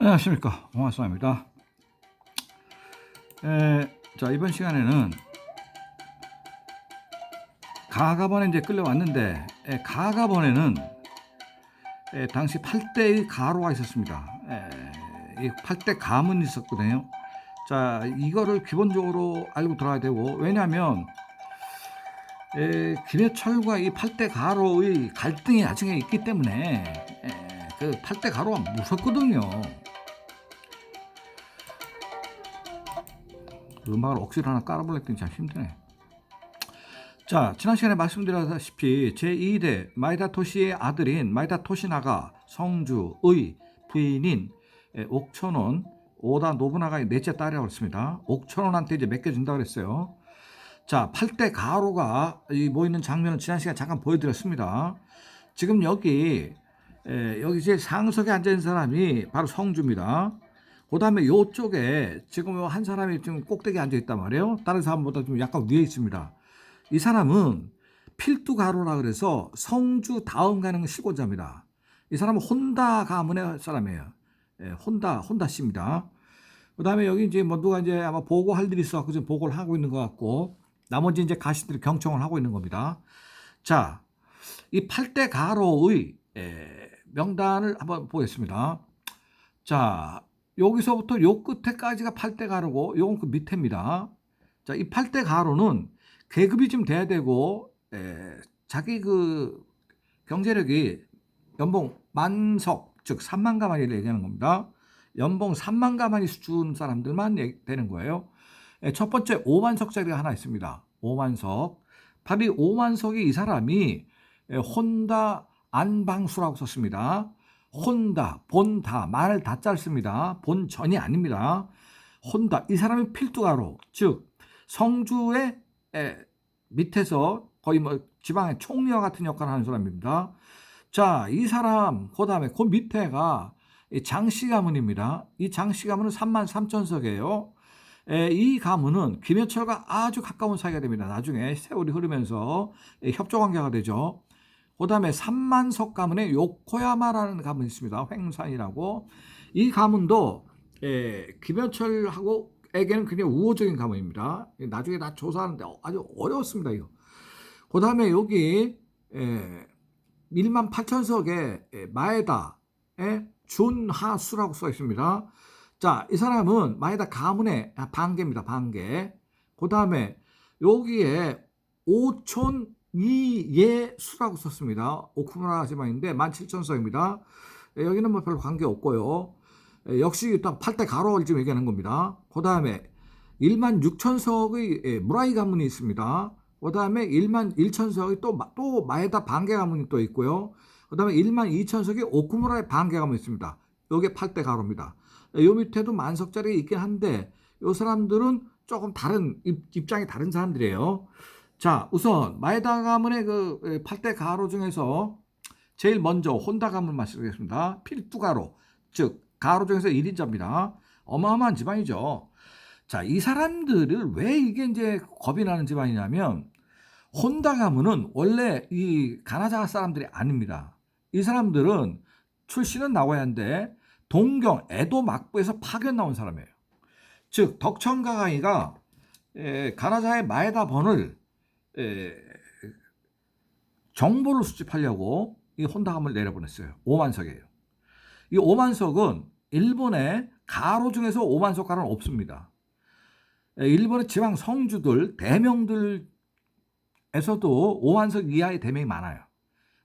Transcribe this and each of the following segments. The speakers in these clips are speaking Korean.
안녕하십니까 홍화수입니다. 자 이번 시간에는 가가번에 이제 끌려왔는데 에, 가가번에는 에, 당시 8대의 가로가 있었습니다. 에, 이 8대 가문이 있었거든요. 자 이거를 기본적으로 알고 들어야 되고 왜냐하면 에, 김해철과 이 8대 가로의 갈등이 나중에 있기 때문에 에, 그 8대 가로가 무섭거든요. 음악을 억지로 하나 깔아보려더니 참 힘드네. 자, 지난 시간에 말씀드렸다시피 제2대 마이다 토시의 아들인 마이다 토시나가 성주의 부인인 에, 옥천원 오다 노부나가의 넷째 딸이라고 했습니다. 옥천원한테 이제 맡겨준다고 그랬어요. 자, 8대 가로가 이 모이는 장면을 지난 시간에 잠깐 보여드렸습니다. 지금 여기 에, 여기 이제 상석에 앉아 있는 사람이 바로 성주입니다. 그 다음에 요쪽에 지금 요한 사람이 지금 꼭대기에 앉아 있단 말이에요. 다른 사람보다 좀 약간 위에 있습니다. 이 사람은 필두가로라 그래서 성주 다음 가는 실권자입니다. 이 사람은 혼다 가문의 사람이에요. 예, 혼다, 혼다 씨입니다. 그 다음에 여기 이제 뭐 누가 이제 아마 보고할 일이 있어갖고 지금 보고를 하고 있는 것 같고, 나머지 이제 가시들이 경청을 하고 있는 겁니다. 자, 이 8대 가로의 예, 명단을 한번 보겠습니다. 자, 여기서부터 요 끝에까지가 8대 가로고 요건 그 밑에입니다. 자, 이 8대 가로는 계급이 좀 돼야 되고 에, 자기 그 경제력이 연봉 만석 즉 3만 가만히를 얘기하는 겁니다. 연봉 3만 가만히 수준 사람들만 얘기- 되는 거예요. 에, 첫 번째 5만석짜리가 하나 있습니다. 5만석. 바로 이 5만석이 이 사람이 에, 혼다 안방수라고 썼습니다. 혼다, 본다, 말을 다 짧습니다. 본전이 아닙니다. 혼다, 이 사람이 필두가로, 즉 성주의 에, 밑에서 거의 뭐 지방의 총리와 같은 역할을 하는 사람입니다. 자, 이 사람, 그 다음에 그 밑에가 이 장씨 가문입니다. 이 장씨 가문은 3만 3천석이에요. 이 가문은 김해철과 아주 가까운 사이가 됩니다. 나중에 세월이 흐르면서 에, 협조 관계가 되죠. 그 다음에 삼만석 가문에 요코야마라는 가문이 있습니다. 횡산이라고. 이 가문도 에, 김현철하고 에게는 굉장히 우호적인 가문입니다. 나중에 다 조사하는데 아주 어려웠습니다. 이거. 그 다음에 여기 에, 1만 8천석에 마에다의 준하수라고 써 있습니다. 자, 이 사람은 마에다 가문의 반개입니다. 반개. 그 다음에 여기에 오촌 이예수라고 썼습니다. 오쿠무라 지방인데 17,000석입니다. 여기는 뭐 별로 관계 없고요. 에, 역시 일단 8대 가로를 지금 얘기하는 겁니다. 그 다음에 1만 6천석의 무라이 가문이 있습니다. 그 다음에 1만 1천석이 또, 마- 또 마에다 반개 가문이 또 있고요. 그 다음에 1만 2천석이 오쿠무라의 반개 가문이 있습니다. 요게 8대 가로입니다. 요 밑에도 만석짜리 있긴 한데 요 사람들은 조금 다른 입, 입장이 다른 사람들이에요. 자, 우선 마에다 가문의 그 8대 가로 중에서 제일 먼저 혼다 가문 말씀드리겠습니다. 필두 가로, 즉 가로 중에서 1인자입니다. 어마어마한 집안이죠. 자, 이 사람들을 왜 이게 이제 겁이 나는 집안이냐면 혼다 가문은 원래 이 가나자 사람들이 아닙니다. 이 사람들은 출신은 나고야인데 동경 에도 막부에서 파견 나온 사람이에요. 즉 덕천가가이가 에, 가나자의 마에다 번을 에, 정보를 수집하려고 이 혼다 가문을 내려보냈어요. 오만석이에요. 이 오만석은 일본의 가로 중에서 오만석 가로는 없습니다. 에, 일본의 지방 성주들 대명들에서도 오만석 이하의 대명이 많아요.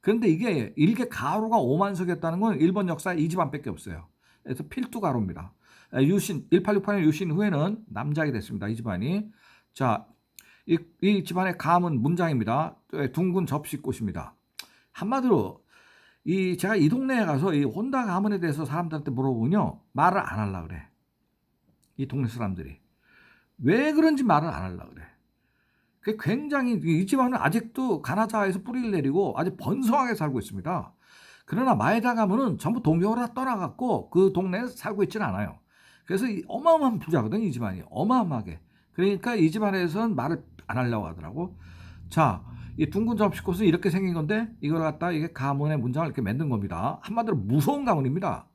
그런데 이게 일개 가로가 오만석이었다는 건 일본 역사에 이 집안밖에 없어요. 그래서 필두 가로입니다. 에, 유신 1868년 유신 후에는 남작이 됐습니다. 이 집안이 자. 이, 이 집안의 감은 문장입니다. 또 둥근 접시꽃입니다. 한마디로 이 제가 이 동네에 가서 이 혼다 가문에 대해서 사람들한테 물어보면요 말을 안 하려 그래. 이 동네 사람들이 왜 그런지 말을 안 하려 그래. 그 굉장히 이 집안은 아직도 가나자에서 뿌리를 내리고 아주 번성하게 살고 있습니다. 그러나 마에다 가문은 전부 동경으로 다 떠나갔고 그 동네에 살고 있지는 않아요. 그래서 이 어마어마한 부자거든 이 집안이 어마어마하게. 그러니까 이 집 안에서는 말을 안 하려고 하더라고. 자, 이 둥근 접시꽃은 이렇게 생긴 건데 이걸 갖다 이게 가문의 문장을 이렇게 만든 겁니다. 한마디로 무서운 가문입니다.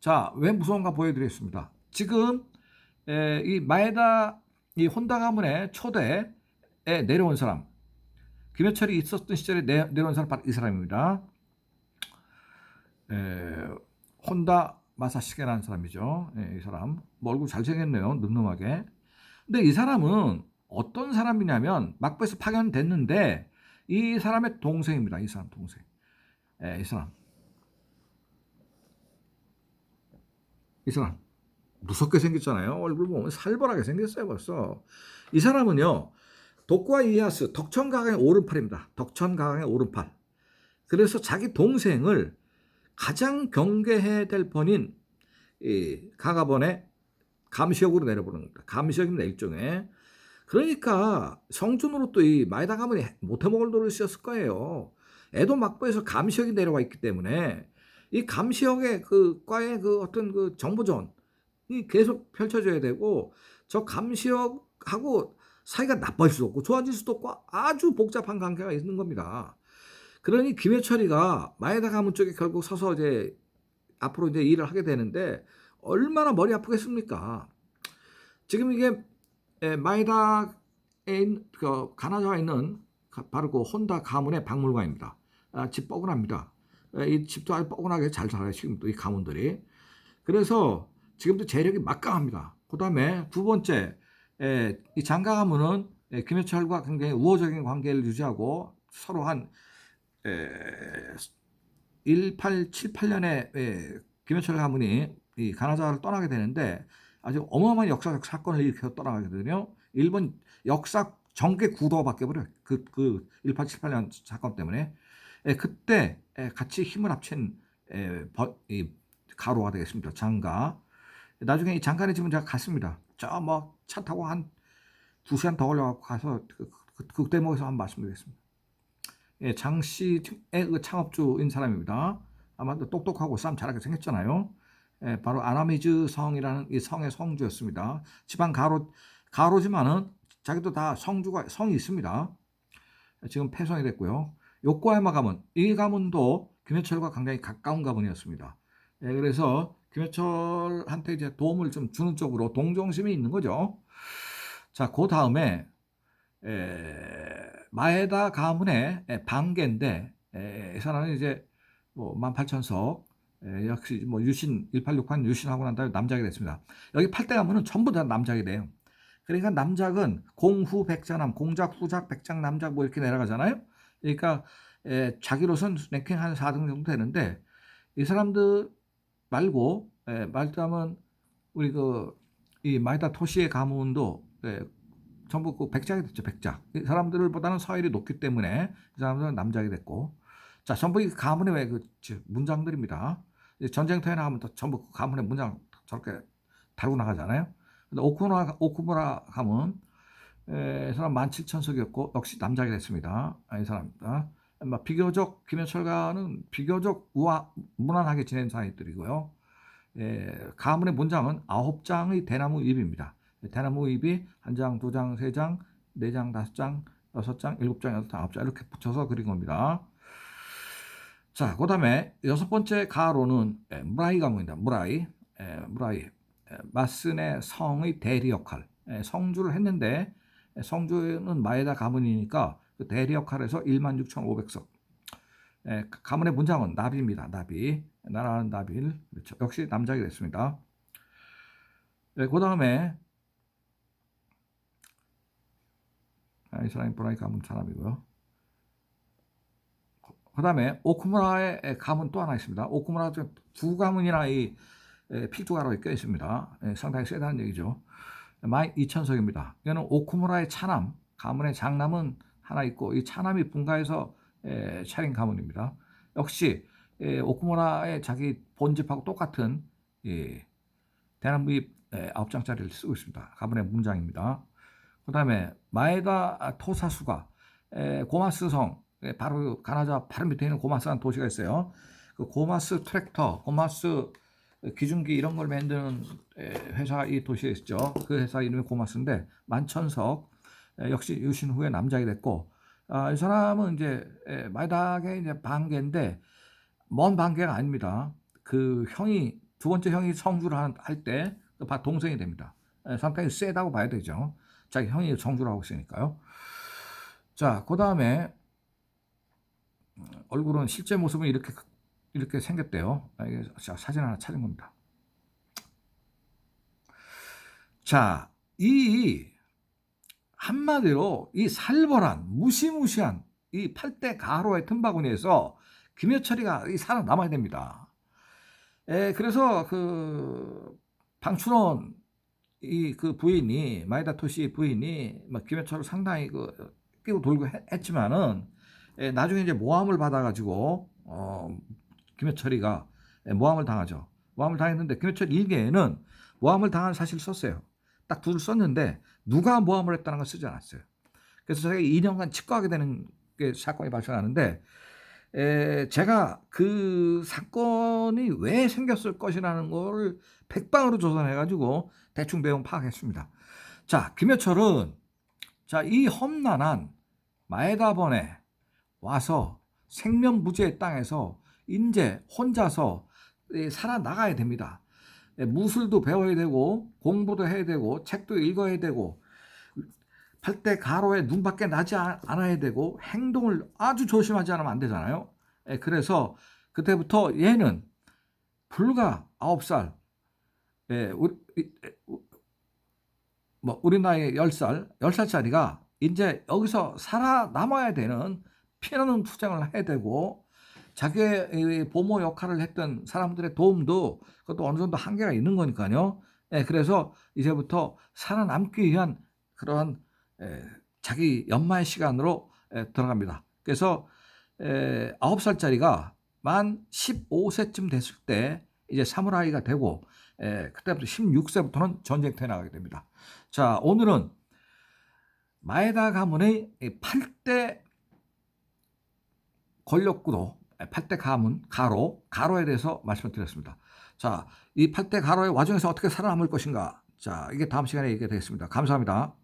자, 왜 무서운가 보여드리겠습니다. 지금 에, 이 마에다 이 혼다 가문의 초대에 내려온 사람, 김해철이 있었던 시절에 내, 내려온 사람 바로 이 사람입니다. 에, 혼다 마사시게라는 사람이죠. 예, 이 사람 뭐 얼굴 잘생겼네요, 늠름하게. 근데 이 사람은 어떤 사람이냐면 막부에서 파견됐는데 이 사람의 동생입니다. 이 사람 동생. 예, 이 사람. 이 사람 무섭게 생겼잖아요. 얼굴 보면 살벌하게 생겼어요 벌써. 이 사람은요 독과 이에야스 덕천가강의 오른팔입니다. 덕천가강의 오른팔. 그래서 자기 동생을 가장 경계해야 될 번인 이 가가번의 감시역으로 내려보는 겁니다. 감시역입니다 일종의. 그러니까 성준으로 또 이 마에다 가문이 못해먹을 노릇이었을 거예요. 애도 막부에서 감시역이 내려와 있기 때문에 이 감시역의 그 과의 그 어떤 그 정보전이 계속 펼쳐져야 되고 저 감시역하고 사이가 나빠질 수도 없고 좋아질 수도 없고 아주 복잡한 관계가 있는 겁니다. 그러니 김해철이가 마에다 가문 쪽에 결국 서서 이제 앞으로 이제 일을 하게 되는데 얼마나 머리 아프겠습니까? 지금 이게 마에다에 있는 그 가나다에 있는 바로 그 혼다 가문의 박물관입니다. 아, 집 뻐근합니다. 이 집도 아주 뻐근하게 잘 살아요. 지금 또이 가문들이. 그래서 지금도 재력이 막강합니다. 그 다음에 두 번째, 에, 이 장가 가문은 에, 김해철과 굉장히 우호적인 관계를 유지하고 서로 한 에, 1878년에 에, 김해철 가문이 이 가나다를 떠나게 되는데 아주 어마어마한 역사적 사건을 일으켜서 떠나가게 되거든요. 일본 역사 정계 구도가 바뀌어버려요. 그, 그 1878년 사건 때문에. 에, 그때 에, 같이 힘을 합친 에, 버, 이, 가로가 되겠습니다. 장가. 나중에 이 장가의 집은 제가 갔습니다. 저 뭐 차 타고 한 두 시간 더 걸려갖고 가서 그, 그, 그 대목에서 한번 말씀드리겠습니다. 예, 장 씨의 그 창업주인 사람입니다. 아마도 똑똑하고 싸움 잘하게 생겼잖아요. 예, 바로 아나미즈 성이라는 이 성의 성주였습니다. 지방 가로 가로지만은 자기도 다 성주가 성이 있습니다. 지금 폐성이 됐고요. 요코야마 가문 이 가문도 김해철과 굉장히 가까운 가문이었습니다. 예, 그래서 김해철한테 이제 도움을 좀 주는 쪽으로 동정심이 있는 거죠. 자, 그 다음에 마에다 가문의 방계인데 에, 이 사람은 이제 뭐 18,000석 역시 뭐 유신 1868 유신하고 난 다음에 남작이 됐습니다. 여기 8대 가문은 전부 다 남작이 돼요. 그러니까 남작은 공후 백자남, 공작 후작 백작 남작 뭐 이렇게 내려가잖아요. 그러니까 에, 자기로선 랭킹 한 4등 정도 되는데 이 사람들 말고 에, 말하면 우리 그 이 마이다 토시의 가문도 에, 전부 그 백작이 됐죠 백작 이 사람들보다는 서열이 높기 때문에 이 사람들은 남작이 됐고 자 전부 이 가문의 왜 그 문장들입니다 전쟁터에 나가면 또 전부 그 가문의 문장 저렇게 달고 나가잖아요 근데 오쿠무라 오쿠무라 가문 에, 이 사람 17,000석이었고 역시 남작이 됐습니다 아, 이 사람입니다 뭐 비교적 김현철과는 비교적 우아 무난하게 지낸 사이들이고요. 예, 가문의 문장은 아홉 장의 대나무 잎입니다. 대나무 잎이 한 장, 두 장, 세 장, 네 장, 다섯 장, 여섯 장, 일곱 장, 여섯 장, 아홉 장 이렇게 붙여서 그린 겁니다. 자, 그 다음에 여섯 번째 가로는 예, 무라이 가문입니다. 무라이, 예, 무라이, 예, 마슨의 성의 대리 역할, 예, 성주를 했는데 예, 성주는 마에다 가문이니까 그 대리 역할에서 16,500석. 예, 가문의 문장은 나비입니다. 나비. 나라는 나빌. 그렇죠. 역시 남작이 됐습니다. 예, 그 다음에 아, 이 사람이 브라이 가문 사람이고요. 그 다음에 오쿠무라의 가문 또 하나 있습니다. 오쿠무라 두 가문이나 이 필두가로 껴 있습니다. 예, 상당히 세다는 얘기죠. 12,000석입니다. 이거는 오쿠무라의 차남, 가문의 장남은 하나 있고 이 차남이 분가해서 에, 차린 가문입니다. 역시 에, 오쿠무라의 자기 본집하고 똑같은 예, 대나무잎 아홉 장짜리를 쓰고 있습니다. 가문의 문장입니다. 그 다음에 마에다 토사수가 에, 고마스성 에, 바로 가나자 바로 밑에 있는 고마스라는 도시가 있어요. 그 고마스 트랙터, 고마스 기중기 이런 걸 만드는 회사 이 도시에 있죠. 그 회사 이름이 고마스인데 만천석 역시 유신 후에 남작이 됐고 아, 이 사람은 이제 마이닥의 이제 반계인데 먼 반계가 아닙니다. 그 형이 두 번째 형이 성주를 할때 동생이 됩니다. 예, 상당히 세다고 봐야 되죠. 자기 형이 성주를 하고 있으니까요. 자, 그 다음에 얼굴은 실제 모습은 이렇게 이렇게 생겼대요. 아, 이게 자, 사진 하나 찾은 겁니다. 자, 이 한마디로 이 살벌한 무시무시한 이 8대 가로의 틈바구니에서 김여철이가 이 살아남아야 됩니다. 에, 그래서 그 방춘원 이 그 부인이 마이다 토시 부인이 막 김여철을 상당히 그 끼고 돌고 했, 지만은 에, 나중에 이제 모함을 받아가지고 어, 김여철이가 에, 모함을 당하죠. 모함을 당했는데 김여철 일기에는 모함을 당한 사실 썼어요. 딱 둘을 썼는데 누가 모함을 했다는 걸 쓰지 않았어요. 그래서 제가 2년간 치과하게 되는 게 사건이 발생하는데 에, 제가 그 사건이 왜 생겼을 것이라는 걸 백방으로 조사해가지고 대충 내용 파악했습니다. 자, 김여철은 자, 이 험난한 마에다번에 와서 생명부지의 땅에서 이제 혼자서 살아나가야 됩니다. 무술도 배워야 되고 공부도 해야 되고 책도 읽어야 되고 팔대 가로에 눈밖에 나지 않아야 되고 행동을 아주 조심하지 않으면 안 되잖아요. 예, 그래서 그때부터 얘는 불과 아홉 살, 예, 우리, 뭐 우리 나이 열 살, 열 살짜리가 이제 여기서 살아남아야 되는 피나는 투쟁을 해야 되고 자기의 보모 역할을 했던 사람들의 도움도 그것도 어느 정도 한계가 있는 거니까요. 예, 그래서 이제부터 살아남기 위한 그러한 에, 자기 연마의 시간으로 에, 들어갑니다. 그래서 에, 9살짜리가 만 15세쯤 됐을 때 이제 사무라이가 되고 에, 그때부터 16세부터는 전쟁터에 나가게 됩니다. 자, 오늘은 마에다 가문의 8대 권력구도 8대 가문, 가로, 가로에 대해서 말씀을 드렸습니다. 자, 이 8대 가로의 와중에서 어떻게 살아남을 것인가? 자, 이게 다음 시간에 얘기가 되겠습니다. 감사합니다.